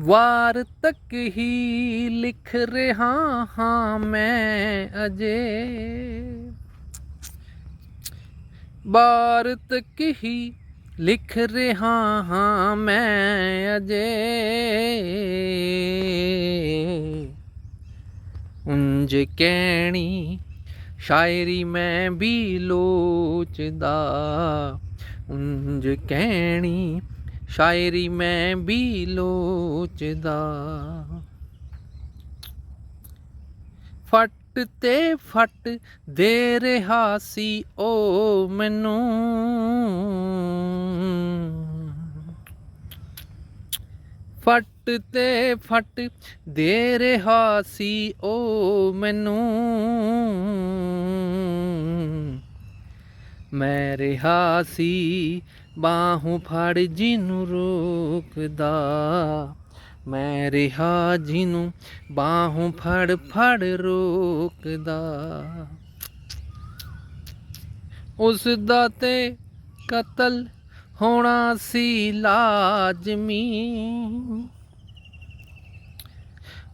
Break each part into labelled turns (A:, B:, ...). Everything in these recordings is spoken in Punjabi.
A: ਵਾਰ ਤੱਕ ਹੀ ਲਿਖ ਰਿਹਾ ਹਾਂ ਮੈਂ ਅਜੇ। ਬਾਰ ਤੱਕ ਹੀ ਲਿਖ ਰਿਹਾ ਹਾਂ ਮੈਂ ਅਜੇ। ਉਂਝ ਕਹਿਣੀ ਸ਼ਾਇਰੀ ਮੈਂ ਵੀ ਲੋਚਦਾ। ਉਂਝ ਕਹਿਣੀ ਸ਼ਾਇਰੀ ਮੈਂ ਵੀ ਲੋਚਦਾ। ਫੱਟ ਤੇ ਫੱਟ ਦੇ ਰਿਹਾ ਸੀ ਓ ਮੈਨੂੰ। ਫੱਟ ਤੇ ਫੱਟ ਦੇ ਰਿਹਾ ਸੀ ਉਹ ਮੈਨੂੰ। ਮੈਂ ਰਿਹਾ ਸੀ, ਬਾਹੋਂ ਫੜ ਜਿਹਨੂੰ ਰੋਕਦਾ। ਮੈਂ ਰਿਹਾ ਜਿਹਨੂੰ ਬਾਹੋਂ ਫੜ ਫੜ ਰੋਕਦਾ। ਉਸ ਦਾ ਤੇ ਕਤਲ ਹੋਣਾ ਸੀ ਲਾਜ਼ਮੀ।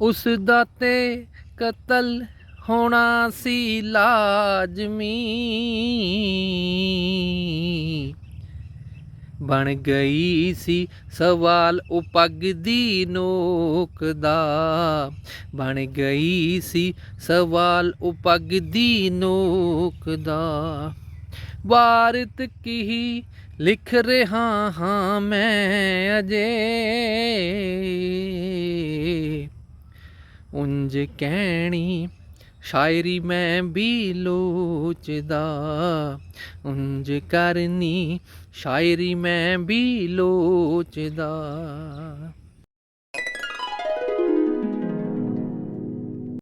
A: ਉਸ ਦਾ ਤੇ ਕਤਲ ਹੋਣਾ ਸੀ ਲਾਜ਼ਮੀ। ਬਣ ਗਈ ਸੀ ਸਵਾਲ ਉਹ ਪੱਗ ਦੀ ਨੋਕ ਦਾ। ਬਣ ਗਈ ਸੀ ਸਵਾਲ ਉਹ ਪੱਗ ਦੀ ਨੋਕ ਦਾ। ਵਾਰਤ ਕੀ ਲਿਖ ਰਿਹਾ ਹਾਂ ਮੈਂ ਅਜੇ। ਉਂਝ ਕਹਿਣੀ ਸ਼ਾਇਰੀ ਮੈਂ ਵੀ ਲੋਚਦਾ ਉਂਝ ਕਰਨੀ ਸ਼ਾਇਰੀ ਮੈਂ ਵੀ ਲੋਚਦਾ।